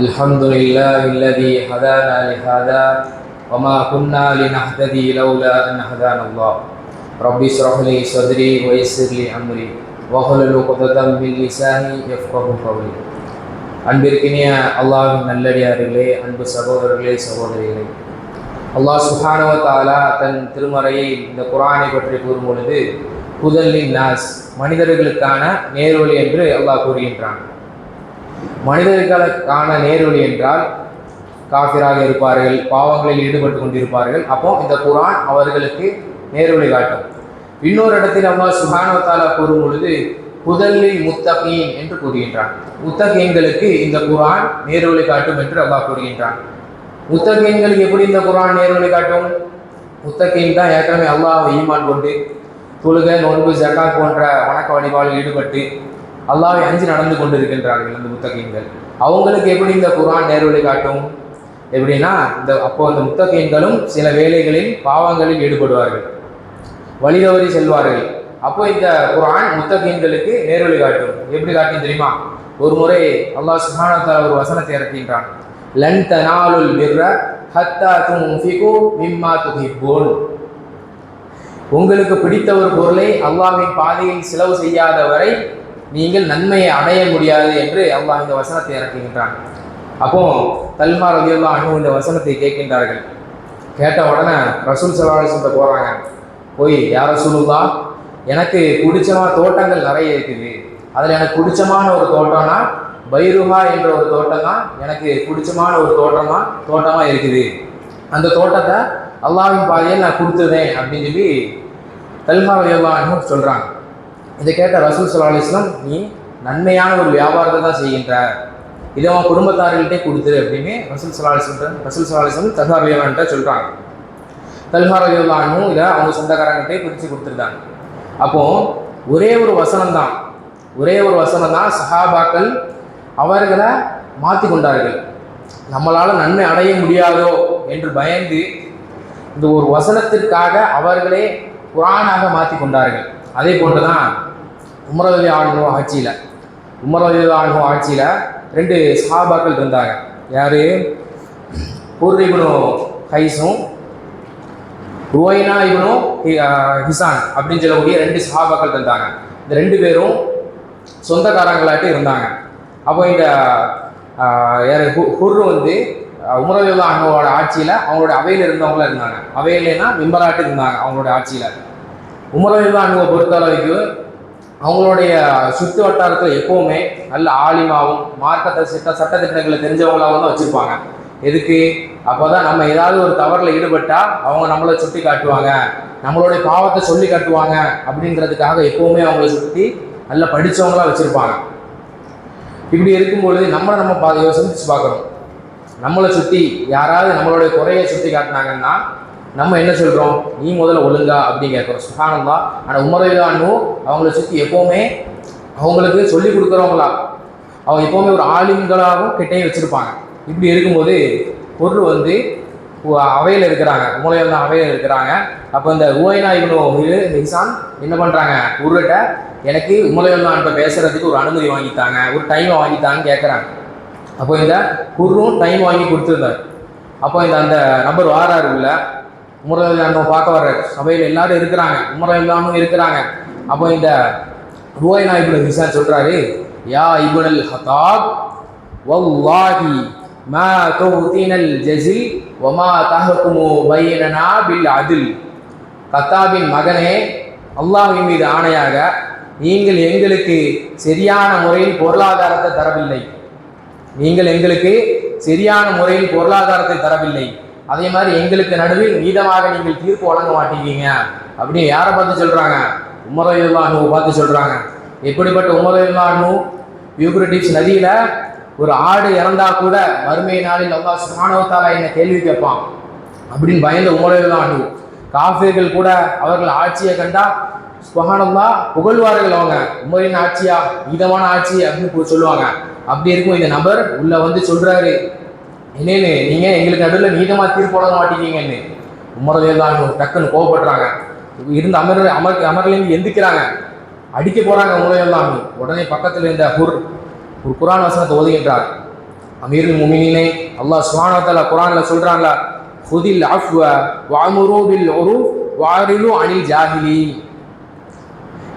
الحمد لله الذي هدانا لهذا وما كنا لنهتدي لولا أن هدانا الله ربي اشرح لي صدري ويسر لي أمري وحلل عقدة من لساني يفقه قولي அன்பிற்கினிய அல்லாஹின் நல்லடியார்களே அன்பு சகோதரர்களே சகோதரிகளே அல்லாஹ் சுஹானவ தாலா தன் திருமறையை இந்த குரானை பற்றி கூறும் பொழுது புதல்லின் நாஸ் மனிதர்களுக்கான நேர்வழி என்று அல்லாஹ் கூறுகின்றான். மனிதர்களுக்கான நேர்வழி என்றால் காஃபிராக இருப்பார்கள் பாவங்களில் ஈடுபட்டு கொண்டிருப்பார்கள். அப்போ இந்த குரான் அவர்களுக்கு நேர்வழி காட்டும். இன்னொரு இடத்தில் அம்மா சுகானவத்தாலா கூறும் பொழுது புதல்லில் முத்தகீன் என்று கூறுகின்றான். முத்தகீன்களுக்கு இந்த குரான் நேர்வழி காட்டும் என்று அம்மா கூறுகின்றான். முத்தகீன்களுக்கு எப்படி இந்த குரான் நேர்வழி காட்டும்? முத்தகீன் தான் ஏற்கனவே அல்லாஹ் ஈமான் கொண்டு தொழுக நோன்பு ஜக்கா போன்ற வணக்க வழிபாடு ஈடுபட்டு அல்லாவை அஞ்சு நடந்து கொண்டிருக்கின்றார்கள் இந்த முத்தகீன்கள். அவங்களுக்கு எப்படி இந்த குரான் நேர்வழி காட்டும்? எப்படின்னா இந்த அப்போ அந்த முத்தகீன்களும் சில வேலைகளில் பாவங்களில் ஈடுபடுவார்கள். வழி தவறி செல்வார்கள். அப்போ இந்த குரான் முத்தகீன்களுக்கு நேர்வழி காட்டும். எப்படி காட்டும் தெரியுமா? ஒரு முறை அல்லாஹ் சுஹானத்தால் ஒரு வசனத்தை இறக்கின்றான். லன் தனாலுல் பிர்ர ஹத்தா துன்ஃபிகு மிம்மா துஹிப்பூன். உங்களுக்கு பிடித்த ஒரு பொருளை அல்லாஹ்வின் பாதையில் செலவு செய்யாத வரை நீங்கள் நன்மையை அடைய முடியாது என்று அல்லாஹ் இந்த வசனத்தை இறக்குகின்றான். அப்போ தல்மா ரதியுல்லா அனு இந்த வசனத்தை கேட்கின்றார்கள். கேட்ட உடனே ரசூல் சலாஹிட்ட போகிறாங்க போய் யார் ரசூலுல்லா எனக்கு பிடிச்சமான தோட்டங்கள் நிறைய இருக்குது. அதில் எனக்கு பிடிச்சமான ஒரு தோட்டம்னா பைருஹா என்ற ஒரு தோட்டம் தான் எனக்கு பிடிச்சமான ஒரு தோட்டமாக தோட்டமாக இருக்குது. அந்த தோட்டத்தை அல்லாவின் பாதையை நான் கொடுத்துருவேன் அப்படின்னு சொல்லி தல்மா ரதியுல்லான்னு சொல்கிறாங்க இதை கேட்ட ரசூல் சல்லா அலிஸ்லாம் நீ நன்மையான ஒரு வியாபாரத்தை தான் செய்கின்ற இதை அவன் குடும்பத்தார்கள்ட்டே கொடுத்துரு அப்படின்னு ரசூல் சல்லா ரசூல் சல்லா தல்ஹார் அலிவான்ட்ட சொல்கிறாங்க தல்ஹார் அலிவானும் இதை அவங்க சொந்தக்காரங்கிட்டே பிரித்து கொடுத்துருந்தாங்க அப்போ ஒரே ஒரு வசனம் தான் ஒரே ஒரு வசனம் தான் சஹாபாக்கள் அவர்களை மாற்றி கொண்டார்கள் நம்மளால் நன்மை அடைய முடியாதோ என்று பயந்து இந்த ஒரு வசனத்திற்காக அவர்களே குரானாக மாற்றி கொண்டார்கள் அதே போன்று தான் உமரவதி ஆளுநோ ஆட்சியில் உமரவதி ஆளுநோ ஆட்சியில் ரெண்டு சஹாபாக்கள் இருந்தாங்க. யார்? பூர்வீகுனோ ஹைஸும் ருவைனா இவனும் ஹிசான் அப்படின்னு சொல்லக்கூடிய ரெண்டு சஹாபாக்கள் இருந்தாங்க. இந்த ரெண்டு பேரும் சொந்தக்காரங்களாட்டு இருந்தாங்க. அப்போ இந்த யார்? ஹுர்ரு வந்து உமரவில்லா அண்ணோட ஆட்சியில் அவங்களோட அவையில் இருந்தவங்களும் இருந்தாங்க. அவையிலேனா மிம்பராட்டு இருந்தாங்க அவங்களோட ஆட்சியில். உமரவில்லா பொறுத்த அளவுக்கு அவங்களுடைய சுற்று வட்டாரத்தில் எப்போவுமே நல்ல ஆலிமாவும் மார்க்கத்தை சட்ட சட்டத்திட்டங்களை தெரிஞ்சவங்களாகவும் தான் வச்சுருப்பாங்க. எதுக்கு? அப்போ தான் நம்ம ஏதாவது ஒரு தவறில் ஈடுபட்டால் அவங்க நம்மளை சுட்டி காட்டுவாங்க. நம்மளுடைய பாவத்தை சொல்லி காட்டுவாங்க அப்படின்றதுக்காக எப்போவுமே அவங்கள சுற்றி நல்லா படித்தவங்களாக வச்சுருப்பாங்க. இப்படி இருக்கும்பொழுது நம்மளை நம்ம பா சிந்திச்சு பார்க்கணும். நம்மளை சுற்றி யாராவது நம்மளுடைய குறையை சுற்றி காட்டினாங்கன்னா நம்ம என்ன சொல்கிறோம் நீ முதல்ல ஒழுங்கா அப்படின்னு கேட்குறோம். சுகானந்தா ஆனால் உமரவிதானு அவங்கள சுற்றி எப்போவுமே அவங்களுக்கு சொல்லி கொடுக்குறவங்களா? அவங்க எப்போவுமே ஒரு ஆளுங்களாகவும் கிட்டையும் வச்சுருப்பாங்க. இப்படி இருக்கும்போது பொருள் வந்து அவையில் இருக்கிறாங்க. மூலையில் தான் அவையில் இருக்கிறாங்க. அப்போ இந்த ஊயனா இவனு ஹிசான் என்ன பண்ணுறாங்க உருட்ட எனக்கு மூலையில் தான் இப்போ பேசுகிறதுக்கு ஒரு அனுமதி வாங்கித்தாங்க. ஒரு டைமை வாங்கித்தாங்கன்னு கேட்குறாங்க. அப்போ இந்த குர்ரும் டைம் வாங்கி கொடுத்துருந்தார். அப்போ இந்த அந்த நபர் வாராரு உள்ள. உமரவில்லான்னு பார்க்க வர்றாரு சபையில் எல்லாரும் இருக்கிறாங்க உமரவில்லாமும் இருக்கிறாங்க. அப்போ இந்த ரூவாய் நாய்புல் ஹிசா சொல்கிறாரு யா இபுனல் ஹதாப் வல்லாஹி மா தௌதீனல் ஜஸில் வமா தஹக்குமு பைனனா பில் அதில். கத்தாபின் மகனே அல்லாஹின் மீது ஆணையாக நீங்கள் எங்களுக்கு சரியான முறையில் பொருளாதாரத்தை தரவில்லை. நீங்கள் எங்களுக்கு சரியான முறையில் பொருளாதாரத்தை தரவில்லை. அதே மாதிரி எங்களுக்கு நடுவில் மீதமாக நீங்கள் தீர்ப்பு வழங்க மாட்டேங்கிங்க அப்படின்னு யாரை பார்த்து சொல்கிறாங்க உமரவில்லானு பார்த்து சொல்கிறாங்க எப்படிப்பட்ட உமரவில்லானு யூக்ரட்டிஸ் நதியில் ஒரு ஆடு இறந்தா கூட மறுமை நாளில் அல்லா சுமானவத்தாலா என்ன கேள்வி கேட்பான். அப்படின்னு பயந்த உமரவில்லானு காஃபிர்கள் கூட அவர்கள் ஆட்சியை கண்டா சுபகானந்தா புகழ்வார்கள் அவங்க. உமரின் ஆட்சியா மீதமான ஆட்சி அப்படின்னு சொல்லுவாங்க. அப்படி இருக்கும் இந்த நபர் உள்ள வந்து சொல்றாரு. என்னன்னு நீங்க எங்களுக்கு நடுவில் நீதமா தீர்ப்பு வழங்க மாட்டேங்கன்னு. உமரதே தான் டக்குன்னு கோவப்படுறாங்க இருந்து அமர் அமர் அமர்லேருந்து எந்திக்கிறாங்க. அடிக்க போறாங்க உமரையெல்லாம் உடனே பக்கத்தில் இருந்த ஹுர் ஒரு குரான் வசனத்தை ஒதுகின்றார் அமீருல் முமினினே அல்லாஹ் சுப்ஹானஹு குரானில் சொல்கிறாங்களா ஹுதில் அஃப்வ வஅமுரு பில் உரூஃப் வாரிலு அனில்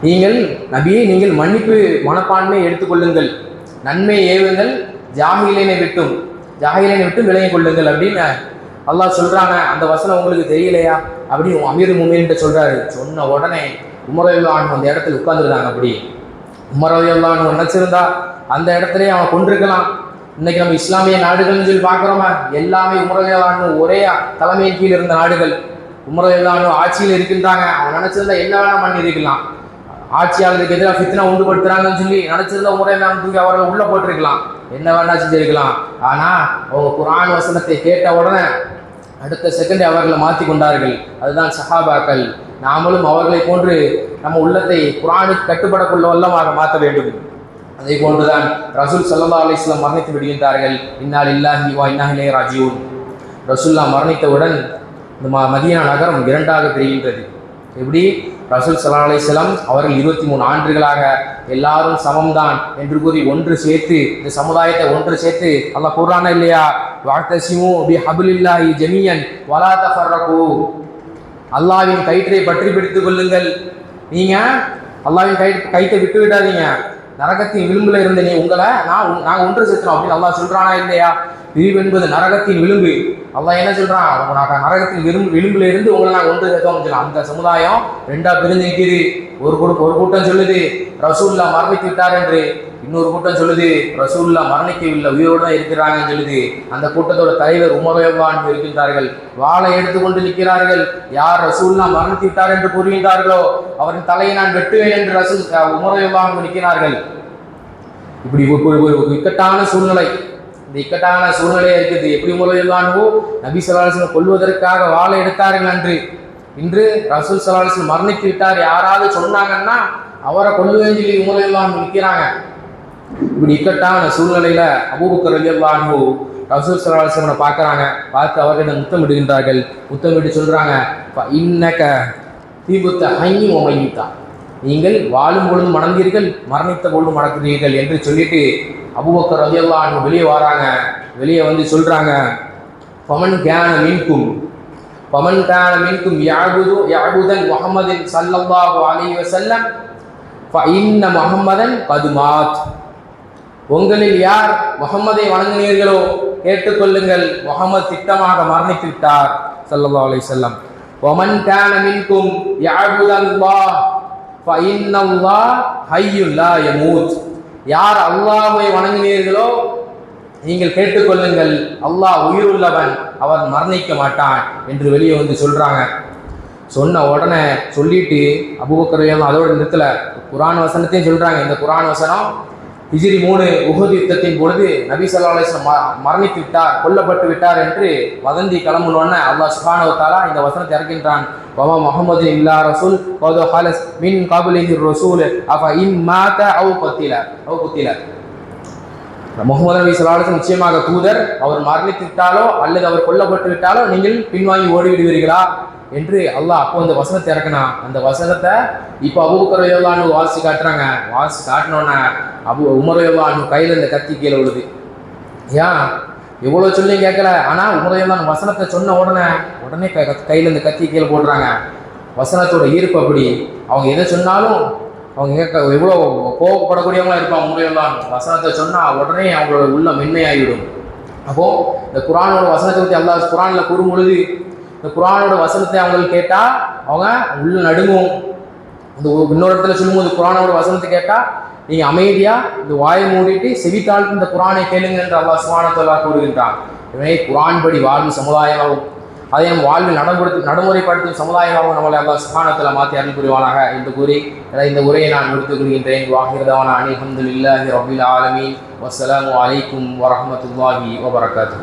நீங்கள் நபியை நீங்கள் மன்னிப்பு மனப்பான்மை எடுத்துக்கொள்ளுங்கள் நன்மை ஏவுங்கள் ஜாகிலேனை விட்டும். ஜாகிலை விட்டும் விலகி கொள்ளுங்கள் அப்படின்னு அல்லாஹ் சொல்கிறாங்க அந்த வசனம் உங்களுக்கு தெரியலையா? அப்படின்னு அமீர் முமீன்ட்டு சொல்கிறாரு சொன்ன உடனே உமரவில்லான் அந்த இடத்துல உட்காந்துருந்தாங்க அப்படி. உமரவில்லான் நினச்சிருந்தா அந்த இடத்துலயே அவன் கொண்டிருக்கலாம். இன்னைக்கு நம்ம இஸ்லாமிய நாடுகள்னு சொல்லி பார்க்குறோமா? எல்லாமே உமரவில்லான் ஒரே தலைமையின் கீழ் இருந்த நாடுகள். உமரவில்லான் ஆட்சியில் இருக்கின்றாங்க. அவன் நினச்சிருந்தா என்ன வேணா பண்ணியிருக்கலாம். ஆட்சியாளருக்கு எதிராக ஃபித்னா உண்டு படுத்துறாங்கன்னு சொல்லி முறை முறையெல்லாம் தூக்கி அவர்களை உள்ள போட்டிருக்கலாம். என்ன வேணா செஞ்சிருக்கலாம் ஆனா அவங்க குரான் வசனத்தை கேட்ட உடனே அடுத்த செகண்ட் அவர்களை மாற்றி கொண்டார்கள். அதுதான் சஹாபாக்கள். நாமளும் அவர்களை போன்று நம்ம உள்ளத்தை குரானுக்கு கட்டுப்படக்குள்ள வல்லமாக மாற்ற வேண்டும். அதே போன்றுதான் ரசூல் சல்லா அலிஸ்லாம் மரணித்து விடுகின்றார்கள். இன்னால் இல்லாஹி வா இன்னாஹிலே ராஜீவன் ரசூல்லா மரணித்தவுடன் இந்த ம மதியனா நகரம் இரண்டாக பிரிகின்றது. எப்படி? ரசூல் சல்லா அலிஸ்லாம் அவர்கள் இருபத்தி மூணு ஆண்டுகளாக எல்லாரும் சமம்தான் என்று கூறி ஒன்று சேர்த்து இந்த சமுதாயத்தை ஒன்று சேர்த்து அல்ல கூறானா இல்லையா? வாக்தசிமு பி ஹபுலில்லாஹி ஜமியன் வலா தஃபர்ரகு. அல்லாவின் கயிற்றை பற்றி பிடித்துக் கொள்ளுங்கள். நீங்கள் அல்லாவின் கை கைத்தை விட்டு விடாதீங்க. நரகத்தின் விளிம்புல இருந்த நீ உங்களை நான் நாங்கள் ஒன்று சேர்த்தோம் அப்படின்னு அல்லா சொல்கிறானா இல்லையா? பிரிவு என்பது நரகத்தின் விளிம்பு. அல்லாஹ் என்ன சொல்றான்? உங்க நாங்க நரகத்தின் விரும்பு விளிம்புல இருந்து உங்களை நான் ஒன்று சேர்த்தோம் சொல்லலாம் அந்த சமுதாயம் ரெண்டா பிரிஞ்சு நிற்குது ஒரு கூட்டம் ஒரு கூட்டம் சொல்லுது ரசூல்லா மரணித்து விட்டார் என்று இன்னொரு கூட்டம் சொல்லுது ரசூல்லா மரணிக்கவில்லை உயிரோடு தான் இருக்கிறாங்கன்னு சொல்லுது. அந்த கூட்டத்தோட தலைவர் உமவேவான் இருக்கின்றார்கள். வாளை எடுத்துக்கொண்டு நிற்கிறார்கள். யார் ரசூல்லா மரணித்து விட்டார் என்று கூறுகின்றார்களோ அவரின் தலையை நான் வெட்டுவேன் என்று ரசூல் உமரவேவான் நிற்கிறார்கள். இப்படி ஒரு ஒரு இக்கட்டான சூழ்நிலை. இந்த இக்கட்டான சூழ்நிலையாக இருக்குது. எப்படி முறையில்லானவோ நபி சலாஹம் கொள்வதற்காக வாழை எடுத்தார்கள் அன்று இன்று ரசூல் சலாஹம் மரணித்து விட்டார். யாராவது சொன்னாங்கன்னா அவரை கொல்லுவேன் சொல்லி உமரவான் நிற்கிறாங்க. இப்படி இக்கட்டான சூழ்நிலையில அபூபக்கர் ரலியல்லாஹு ரசூல் சலாஹனை பார்க்குறாங்க. பார்த்து அவர்களிடம் முத்தமிடுகின்றார்கள். முத்தமிட்டு சொல்கிறாங்க இன்னக்க தீபுத்த ஹையி ஒமையித்தா நீங்கள் வாழும் பொழுது மணந்தீர்கள் மரணித்த பொழுது மணக்கிறீர்கள் என்று சொல்லிட்டு அபூபக்கர் ரலியல்லாஹு வெளியே வராங்க. வெளியே வந்து சொல்கிறாங்க பமன் கேன மீன்கும் பமன் கேன மீன்கும் யாகுது யாகுதன் முகமதின் சல்லல்லாஹு அலைஹி வஸல்லம் இன்ன முகம்மதன் பதுமாத் உங்களில் யார் முகம்மதை வணங்கினீர்களோ கேட்டுக்கொள்ளுங்கள். முகமது திட்டமாக மரணித்து விட்டார் ஸல்லல்லாஹு அலைஹி வஸல்லம். வமன் கான மின்கும் யஅபுதல்லாஹ் ஃபஇன்னல்லாஹ் ஹய்யுன் ஹையுல்லா யமூத். யார் அல்லாஹை வணங்கினீர்களோ நீங்கள் கேட்டுக்கொள்ளுங்கள். அல்லாஹ் உயிருள்ளவன். அவன் மரணிக்க மாட்டான் என்று வெளியே வந்து சொல்கிறாங்க சொன்ன உடனே சொல்லிட்டு அபுபக்கரையெல்லாம் அதோட நிறுத்தலை. குரான் வசனத்தையும் சொல்கிறாங்க இந்த குரான் வசனம் ஹிஜிரி மூணு உகது யுத்தத்தின் பொழுது நபி ஸல்லல்லாஹு ம- மரணித்து விட்டார் கொல்லப்பட்டு விட்டார் என்று வதந்தி கிளம்புனோன்னு அல்லாஹ் சுப்ஹானஹு இந்த வசனத்தை இறக்கின்றான். வமா முஹம்மது இல்லா ரசூல் கௌதோ ஹாலஸ் மின் கபலிஹி ரசூல் அஃப இம் மாத அவு பத்தில அவு குத்தில. முகமது நபி ஸல்லல்லாஹு நிச்சயமாக தூதர் அவர் மரணித்து விட்டாலோ அல்லது அவர் கொல்லப்பட்டு விட்டாலோ நீங்கள் பின்வாங்கி ஓடிவிடுவீர்களா? என்று அல்லாஹ் அப்போ அந்த வசனத்தை இறக்குனா அந்த வசனத்தை இப்போ அபூபக்கர் யோகானு வாசி காட்டுறாங்க. வாசி காட்டினோன்னே அபு உமர் யோகானு கையில் இந்த கத்தி கீழே விழுது. ஏன்? எவ்வளோ சொல்லியும் கேட்கல. ஆனால் உமரையெல்லாம் வசனத்தை சொன்ன உடனே உடனே க கையில் இந்த கத்தி கீழே போடுறாங்க. வசனத்தோட ஈர்ப்பு அப்படி. அவங்க எதை சொன்னாலும் அவங்க கேட்க எவ்வளோ கோவப்படக்கூடியவங்களா இருப்பாங்க முறையெல்லாம் வசனத்தை சொன்னால் உடனே அவங்களோட உள்ள மென்மையாகிவிடும். அப்போது இந்த குரானோட வசனத்தை பற்றி எல்லா குரானில் கூறும் பொழுது இந்த குரானோட வசனத்தை அவங்களுக்கு கேட்டால் அவங்க உள்ள நடுங்கும். இந்த இன்னொரு இடத்துல சொல்லும்போது குரானோட வசனத்தை கேட்டால் நீங்கள் அமைதியாக இந்த வாயை மூடிட்டு செவித்தாழ்த்து இந்த குரானை கேளுங்க என்று அல்லா சுபானத்தல்லா கூறுகின்றான். எனவே குரான் படி வாழ்வு சமுதாயமாகவும் அதை நம் வாழ்வில் நடைமுறை நடைமுறைப்படுத்தும் சமுதாயமாகவும் நம்மளை அல்லா சுபானத்தில் மாற்றி அருள் புரிவானாக என்று கூறி இந்த உரையை நான் முடித்துக் கொள்கின்றேன். வாகிரதான அனிஹம்துலில்லாஹி ரபில் ஆலமி வசலாம் வலைக்கும் வரமத்துல்லாஹி வபரகாத்து